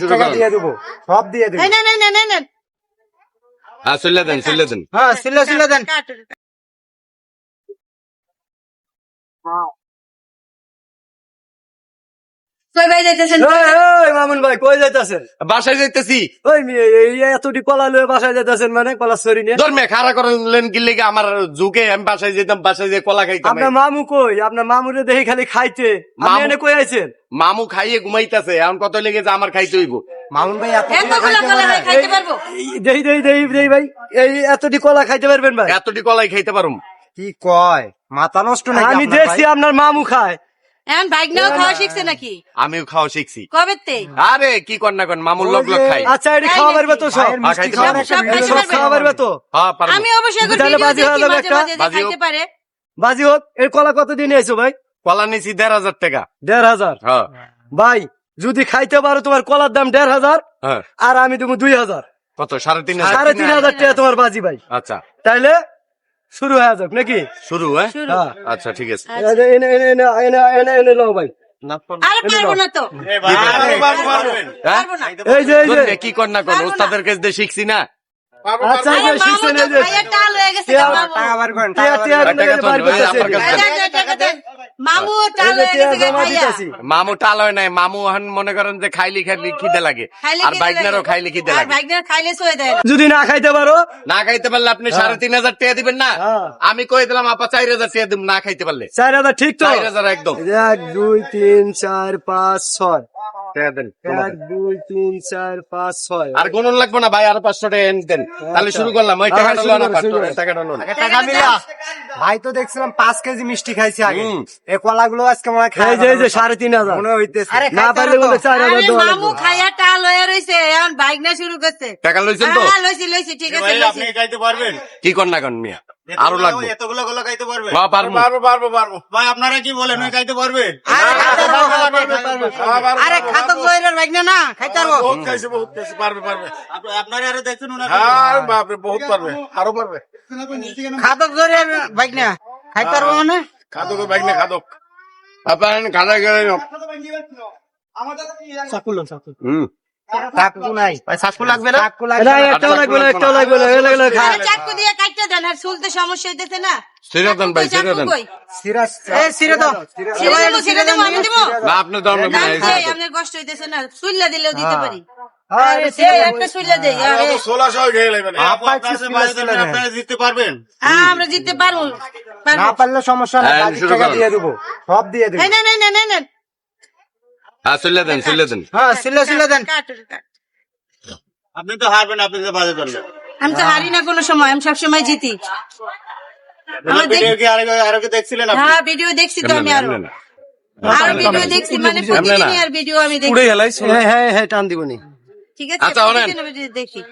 শুরু টাকা। দিয়ে দেবো সব দিয়ে দেবো। এই নেন নেন নেন নেন। হ্যাঁ চলে দেন চলে দেন। হ্যাঁ সিলে সিলে দেন। কই ভাই যাইতেছেন? ওই মামুন ভাই কই যাইতাছেন? বাসায় যাইতেছি। ওই এই এতটি কলা লয়ে বাসায় যাইতাছেন মানে কলা সরি নিয়ে? ধর্মে খাড়া করলেন কি লেগে আমার ঝুঁকে আমি বাসায় যেতাম বাসায় যে কলা খাইতাম। আপনার মামু কই? আপনার মামুরে দেখি খালি খাইতে আপনি এনে কই আইছেন? মামু খাইয়ে ঘুমাইতেছে এখন কত লেগে যে আমার খাইতে হইব? মামুন ভাই এতগুলো কলা ভাই খাইতে পারব? দেই দেই দেই দেই ভাই এই এতটি কলা খাইতে পারবেন ভাই? এতটি কলাই খাইতে পারুম। কি কয়? মাথা নষ্ট নাকি আমি দেখছি আপনার মামু খায়। এখন খাওয়া শিখছে নাকি? আমিও খাওয়া শিখছি। কবে তে? আরে কি কর না কর মামুর লোক লোক খাই আচ্ছা এটি খাওয়া পারবে তো সব। খাইতে খাওয়ার পারব। সব। খাওয়া তো। হ্যাঁ আমি অবশ্যই তাহলে বাজি হয়ে যাবে একটা। খাইতে পারে। বাজি হোক এই কলা কত দিন এসো ভাই? কলা নিছি দেড় হাজার টাকা। দেড় হাজার? হ্যাঁ। ভাই যদি খাইতে পারো তোমার কলার দাম দেড় হাজার হ্যাঁ। আর আমি দেবো দুই হাজার। কত? সাড়ে তিন হাজার। সাড়ে তিন হাজার টাকা তোমার বাজি ভাই। আচ্ছা। তাইলে শুরু হয়ে যাক নাকি? শুরু হ্যাঁ? হ্যাঁ। আচ্ছা ঠিক আছে। এনে এনে এনে এনে এনে এনে এনে ভাই। আরে পারব না তো। হ্যাঁ? কি কর না কর? পারব ওস্তাদের কাছে দিয়ে শিখছি না? আচ্ছা মামু হয়ে মামু। টাকা বার করেন টিয়া টাকা টিয়া বার টাকা আপনাদের তো বাড়ি ওই করতেছে। আপনার কাছে। এই দেন, টাকা দেন। মামু টাল এই যে হয়ে টিয়া গেছে জমা ভাইয়া দিতাছি। মামু টাল হয় নাই মামু এখন মনে করেন যে খাইলে খাইলে খিদে লাগে আর বাইকনারও। খাইলে খিদে লাগে বাইকনার খাইলে সয়ে দেয় যদি না খাইতে পারো না খাইতে পারলে আপনি সাড়ে তিন হাজার টাকা দিবেন না হ্যাঁ। আমি কয়ে দিলাম আপা চার হাজার টাকা দিব না খাইতে পারলে চার হাজার ঠিক তো চার হাজার একদম এক দুই তিন চার পাঁচ ছয় টাকা দেন এক দুই তিন চার পাঁচ ছয় আর গণন লাগবে না ভাই আর পাঁচশো টাকা এনে দেন তাহলে শুরু করলাম ওই হ্যাঁ। আগে টাকা মিলা ভাই তো দেখছিলাম পাঁচ কেজি মিষ্টি খাইছে আগে। এই কলাগুলো আজকে মনে হয় যে যে সাড়ে তিন হাজার। মনে হইতেছে। না পারলে বলে চার হাজার মামু খাইয়া হয়ে রয়েছে এখন বাইক না শুরু করছে। টাকা লইছেন তো? হ্যাঁ লইছি লইছি ঠিক আছে খাইতে পারবেন। কি কর না কর মিয়া আরও লাগবে। এতগুলো গুলো খাইতে হ্যাঁ, পারব। পারব পারব পারব। ভাই আপনারা কি বলেন ওই খাইতে পারবেন? আরে খাইতে খাতক বাইক না না খাইতে পারব। বহুত খাইছে বহুত খাইছে পারবে পারবে। আপনারা আরও দেখছেন হ্যাঁ বাপরে বহুত পারবে। আরও পারবে খাতক বাইক না খাইতে পারব মানে? খাদক বাইক না খাদক। আপনার খানা গেলে হুম। চাকু নাই। চাকু লাগবে না? চাকু না, একটাও লাগবে না, একটাও লাগবে না, এই লাগলে খা। চাকু দিয়ে কাটতে দেন আর শুলতে সমস্যা হইতেছে না। সিরা দেন ভাই, সিরা দেন। কই? এ সিরে দাও। ছিঁড়ে দেবো, ছিঁড়ে দেবো, আমি দেবো? না আপনার না, কষ্ট হইতেছে না সুইল্লা দিলেও দিতে পারি। দিলে পারবেন? হ্যাঁ, আমরা পারব না পারলে সমস্যা হ্যাঁ, টাকা দিয়ে দেবো সব দিয়ে দেবো। হ্যাঁ দেন দেন। হ্যাঁ দেন। আপনি তো হারবেন আপনি তো বাজে ধরলেন আমি তো হারি না কোনো সময় আমি সবসময় জিতি। আমার দেখ- ভিডিও কি আরও আরও কি দেখছিলেন আপনি? হ্যাঁ ভিডিও দেখছি তো আমি আরও। আরও ভিডিও দেখছি মানে প্রতিদিনই আর ভিডিও আমি দেখি হ্যাঁ হ্যাঁ হ্যাঁ টান দিবনি। ঠিক আছে? আচ্ছা, শোনেন। দেখি।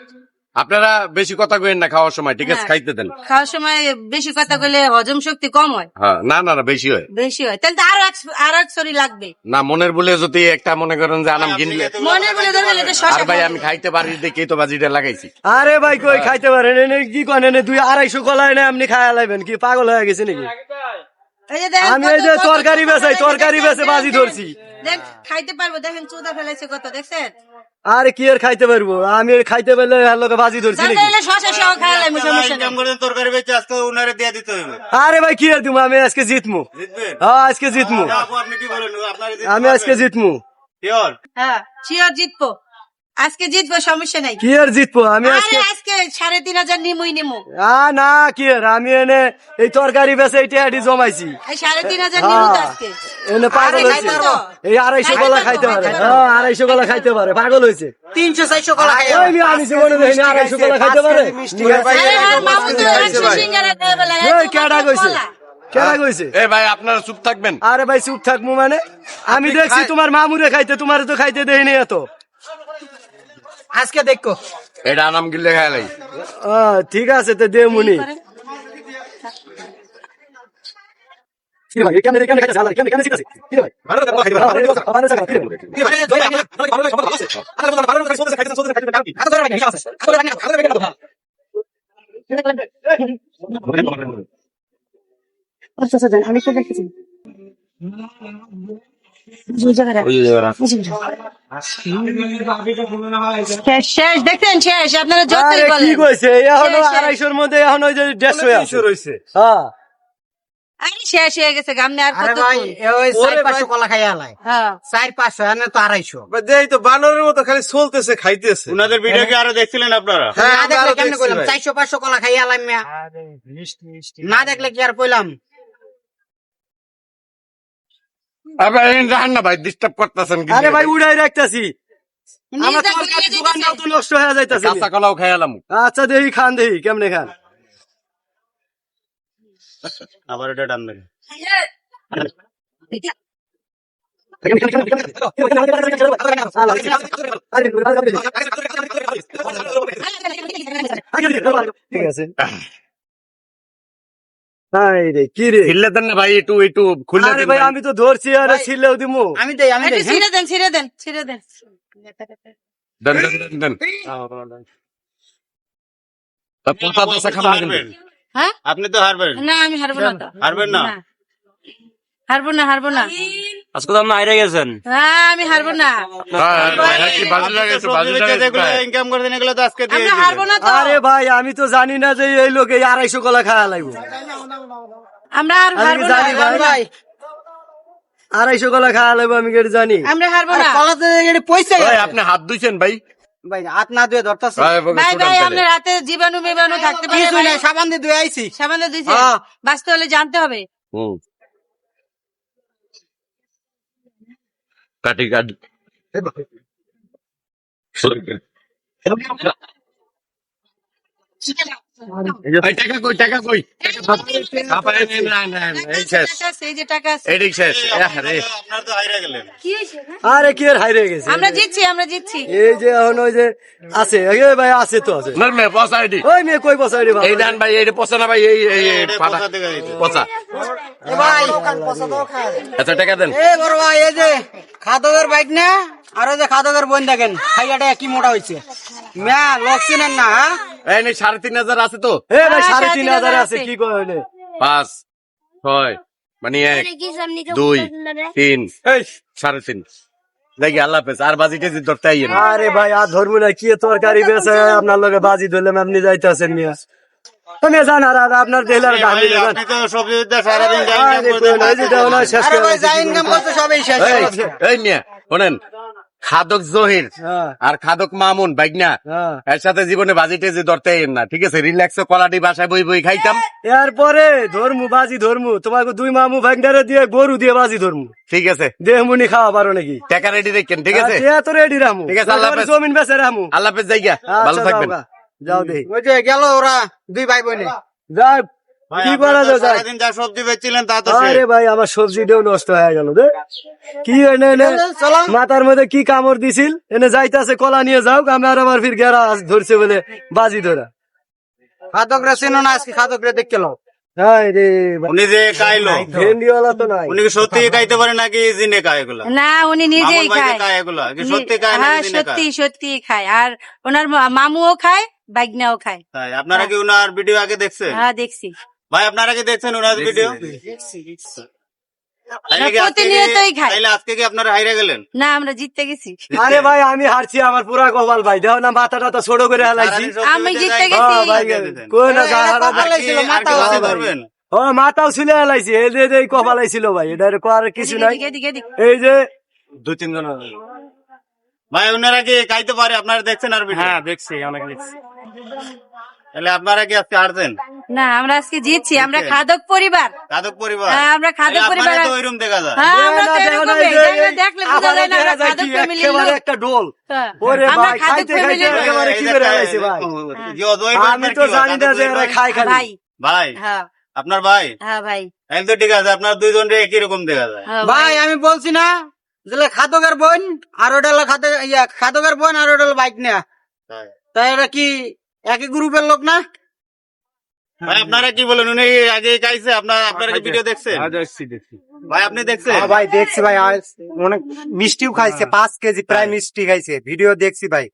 আপনারা বেশি কথা কইেন না খাওয়ার সময় ঠিক আছে? হ্যাঁ। খাইতে দেন। খাওয়ার সময় বেশি কথা কইলে হজম শক্তি কম হয়। হ্যাঁ না না না বেশি হয়। বেশি হয়। তাহলে তো আরও এক- আরও এক সরি লাগবে। না মনের বলে যদি একটা মনে করেন যে আনাম কিনলে মনের বলে ধরবেন এটা আর ভাই আমি খাইতে পারি দেখি তো বাজিটা লাগাইছি। আরে ভাই কই খাইতে পারেন? এনে কি করেন এনে দুই আড়াইশো কলা এনে আপনি খায়া লাইবেন কি? পাগল হয়ে গেছে নাকি? এই যে দেখেন আমি এই যে তরকারি বেচাই, তরকারি বেচে বাজি ধরছি। দেখ খাইতে পারব দেখেন চুদা ফেলাইছে কত দেখছেন? আরে কি আর খাইতে পারব? আমি খাইতে পারলে আর লোকে বাজি ধরছি নাকি? তরকারি বেচে আজকে উনারে দিয়ে দিতে হবে আরে ভাই কি আর দিব? আমি আজকে জিতমু। জিতবেন হ্যাঁ আজকে জিতমু। আপু আপনি কি বলেন? আপনারা আমি আজকে জিতমু। শিওর? হ্যাঁ শিওর জিতবো। আজকে জিতবো সমস্যা নাই। কি আর জিতবো? আমি আজকে আজকে সাড়ে তিন হাজার নিমুই নিমু। আ না কি আর? আমি এনে এই তরকারি বেচে জমাইছি। এই সাড়ে তিন হাজার নিমু আজকে। এনে পাগল হয়েছে। এই আড়াইশো পারব, খাইতে পারে। হ্যাঁ আড়াইশো কলা খাইতে পারে। পাগল হয়েছে। তিনশো চারশো খাই মেয়ে আমি জীবনে দেখিনি আড়াইশো কলা খাইতে পারে। হ্যাঁ, মামু তো একশো সিঙ্গারা দেয় বলে, এই এত কেডা কইছে? কলা। কইছে? এ ভাই আপনারা চুপ থাকবেন। আরে ভাই চুপ থাকব মানে? আমি দেখছি তোমার মামুরে খাইতে তোমার তো খাইতে দেয়নি এত। আজকে দেখো। এটা আনাম গিলে খাইলাই আহ, ঠিক আছে তো দে মুনি। আমি। বুঝে গেলে। শেষ শেষ দেখছেন? শেষ। আপনারা যতই আরে কি কইছে? এখনও শেষ, শেষ। মধ্যে এখন ওই যে দেড়শো আছে। রয়েছে হ্যাঁ। আরে শেষ হয়ে গেছে গামনে আর কত ভাই ওই। কলা হ্যাঁ। এনে তো আড়াইশো। এই তো বানরের মতো খালি চলতেছে খাইতেছে। উনাদের ভিডিও কি আরও দেখছিলেন আপনারা? হ্যাঁ, দেখলে কেমনে কইলাম? কলা মিয়া। না দেখলে কি আর কইলাম? আবার জাহান না ভাই ডিস্টার্ব করতেছেন আরে ভাই উড়াই রাখতাছি আমার তরকারি করে দোকানটাও তো নষ্ট হয়ে যাইতাছে কাঁচা কলাও খাইলাম আচ্ছা দেখি খান দেখি কেমনে খান আবার এটা টান দেন ঠিক আছে হাই রে কি রে? খিল্লে দেন না ভাই একটু একটু খুললে আরে ভাই। আমি তো ধরছি আরে ছিলেও দিমু। আমি দেই আমি দেই হ্যাঁ? দেন ছিঁড়ে দেন ছিঁড়ে দেন। দেন দেন দেন দেন। তা পোতা দশা খাবেন না হ্যাঁ? আপনি তো হারবেন। না আমি হারবো না হারবো হারবেন না? হারবো না হারবো না। আজকে তো আপনি হাইরে গেছেন। হ্যাঁ আমি হারবো না। হ্যাঁ, হ্যাঁ, কি বাজে লাগাইছে, বাজে লাগাইছে ভাই। ইনকাম করতেন এগুলো তো আজকে দিয়ে হারবো না তো। আরে ভাই আমি তো জানি না যে এই লোক এই আড়াইশো কলা খাওয়া লাগবে। আমরা আর হারবো না ভাই? আড়াইশো কলা খাওয়া লাগবে আমি কেটে জানি। আমরা হারবো না। কলা তো এখানে পয়সা ভাই, আপনি হাত ধুইছেন ভাই। ভাই হাত না ধুয়ে ধরতাছে ভাই, ভাই। আপনার হাতে জীবাণু মেবাণু থাকতে পারে সাবান দিয়ে ধুয়ে আইছি। সামান্য দিছে হ্যাঁ। বাঁচতে হলে জানতে হবে। হুম। কাটি কাটি এই টাকা কই টাকা কই টাকা না, না, না, না, এই শেষ টাকা যে টাকা আছে এটাই শেষ আরে আপনার তো হাইরা গেলেন কি হয়েছে আরে কি আর হাইরে গেছে আমরা জিতছি আমরা জিতছি এই যে এখন ওই যে আছে এ ভাই আছে তো আছে মে পয়সা ওই কই এই ভাই এইটা পচা না ভাই এই এ ভাই আচ্ছা টাকা দেন এ বড় ভাই এই যে খাদকের বাইক না আর ওই যে খাদকের বোন দেখেন খাইয়াটা কি মোটা হয়েছে মিয়া না হ্যাঁ? এই সাড়ে তিন হাজার আছে তো? এ ভাই হ্যাঁ, সাড়ে তিন হাজার আছে। কি কইলে পাঁচ ছয় মানে এক দুই তিন সাড়ে তিন। দেখি আল্লাহ হাফেজ আর বাজি টেজি ধরতে আইয়েন আরে ভাই আর ধর্ম না কি তরকারি বেছে আপনার লগে বাজি ধরলাম আপনি যাইতেছেন মিয়া। তুমি জান আর আর আপনার দেহলার গাড়ি আপনি তো সবজি বিদ্যা সারাদিন যাই আরে কোন এই যে দেও না শেষ আরে ভাই যা ইনকাম করতে সবই শেষ এই এই মিয়া শোনেন। খাদক জহির হ্যাঁ। আর খাদক মামুন বাইকনা হ্যাঁ। এর সাথে জীবনে বাজি টেজি ধরতে না ঠিক আছে? রিল্যাক্স কলাটি বাসায় বই বই খাইতাম। এরপরে ধর্মু বাজি ধর্মু। তোমাকে দুই মামু ভাগনারে দিয়ে গরু দিয়ে বাজি ধর্মু। ঠিক আছে। দেহমুনি খাওয়া পারো নাকি? টাকা রেডি দেখেন ঠিক আছে? আচ্ছা, তো রেডি রামু। ঠিক আছে, আল্লাহ জমিন বেচে রামু। আল্লাহ হাফেজ জায়গা ভালো আচ্ছা, থাকবেন। যাও দেখি ওই যে গেল ওরা দুই ভাই বোনে। যাই কি করা যায়? সারাদিন যা সবজি বেচছিলেন তা তো আরে ভাই আমার সবজিটাও নষ্ট হয়ে গেল রে কি এনে এনে মাথার মধ্যে কি কামড় দিছিল? এনে যাইতাছে কলা নিয়ে যাও আমি আর আবার ফির গেরা ধরছে বলে বাজি ধরা। খাদক রে চিনো না আজকে খাদক রে দেখতে লো হাই রে উনি যে খাইলো। ভেন্ডিওয়ালা তো নাই। উনি কি সত্যি খাইতে পারে নাকি জিনে খায় এগুলো? না উনি নিজেই খায়। খায় এগুলো। কি সত্যি খায় হ্যাঁ জিনে সত্যি খায়? সত্যি খায়। আর ওনার মামুও খায় বাইগনাও খায়। তাই আপনারা কি উনার ভিডিও আগে দেখছেন? হ্যাঁ দেখছি। ভাই আপনারা কি দেখছেন ওনার ভিডিও তাইলে কি আজকে প্রতিনিয়তই খায়। তাইলে আজকে কি আপনারা হাইরে গেলেন? না আমরা জিততে গেছি। আরে ভাই আমি হারছি আমার পুরা কপাল ভাই। দেখো না মাথাটা তো ছোট করে হালাইছি। আমি জিততে গেছি। ভাই না এটা হারা- ছিল, আর কি- মাথা আর কি আছে বাজি ভাই। ধরবেন? ও মাথাও ছুলে হালাইছি। এই যে এই কপালাই ছিল ভাই। এটা আর কিছু নাই। এদিকে, এদিকে, এদিকে। এই যে দু তিনজন ভাই ওনারা কি খাইতে পারে? আপনারা দেখছেন আর হ্যাঁ দেখছি অনেক দেখছি। তাহলে আপনারা কি আজকে হারছেন? না আমরা আজকে জিতছি আমরা খাদক পরিবার। খাদক পরিবার। হ্যাঁ, আমরা খাদক পরিবার- তো ওইরকম দেখা যায়। হ্যাঁ আমরা তো এরকমই। দেখলে- দেখলে বোঝা যায় না আমরা খাদক কি? লোক। একটা ডোল। হ্যাঁ। ওরে ভাই খাইতে খাইতে একেবারে কি করে হালাইছে ভাই। আমি আপনার তো জানি না যে এরা ভাই? খালি। ভাই। ভাই হ্যাঁ। আপনার ভাই? হ্যাঁ ভাই। ঠিক আছে আপনার দুইজন রে একই রকম দেখা যায়। ভাই আমি বলছি না যে খাদকের বোন আর ওটা হলো খাদক ইয়া খাদকের বোন আর ওটা হলো বাইক না তাই। তাই এটা কি একই গ্রুপের লোক না? ভাই আপনারা কি বলেন? উনি আগে চাইছে আপনার আপনারা কি ভিডিও দেখছেন? ভাই আপনি দেখছেন? ভাই দেখছি ভাই আজ অনেক মিষ্টিও খাইছে পাঁচ কেজি প্রায় মিষ্টি খাইছে। ভিডিও দেখছি ভাই।